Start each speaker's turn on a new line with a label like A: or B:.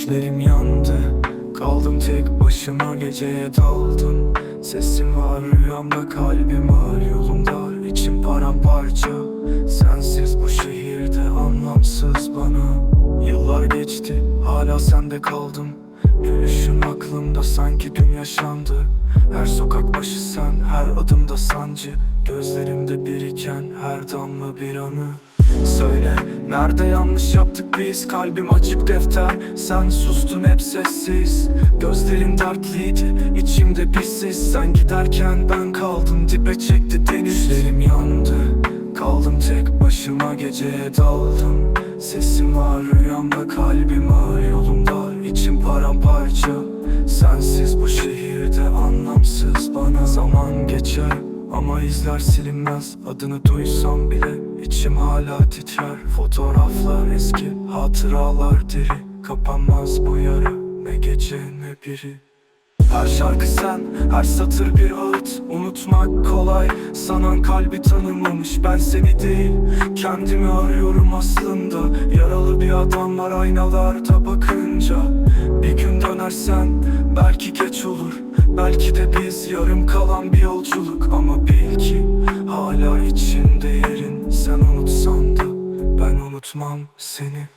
A: Düşlerim yandı Kaldım tek başıma geceye daldım. Sesim var rüyamda kalbim ağır yolum dar içim paramparça. Sensiz bu şehirde anlamsız bana. Yıllar geçti hala sende kaldım. Gülüşün aklımda sanki dün yaşandı. Her sokak başı sen her adımda sancı. Gözlerimde biriken her damla bir anı Söyle nerede yanlış yaptık biz? Kalbim açık defter Sen sustun hep sessiz. Gözlerin dertliydi içimde bizsiz Sen giderken ben kaldım dibe çekti denizlerim yandı Kaldım tek başıma. Geceye daldım Sesim var rüyamda kalbim ağır yolumda içim paramparça. Sensiz bu şehirde anlamsız. Bana Zaman geçer ama izler silinmez. Adını duysam bile içim hala titrer. Fotoğraflar eski hatıralar diri. Kapanmaz bu yara ne gece ne biri. Her şarkı sen, her satır bir ağıt. Unutmak kolay, sanan kalbi tanımamış Ben seni değil, kendimi arıyorum aslında Yaralı bir adam var aynalarda bakınca. Bir gün dönersen, belki geç olur Belki de biz yarım kalan bir yolculuk. Ama unutmam seni.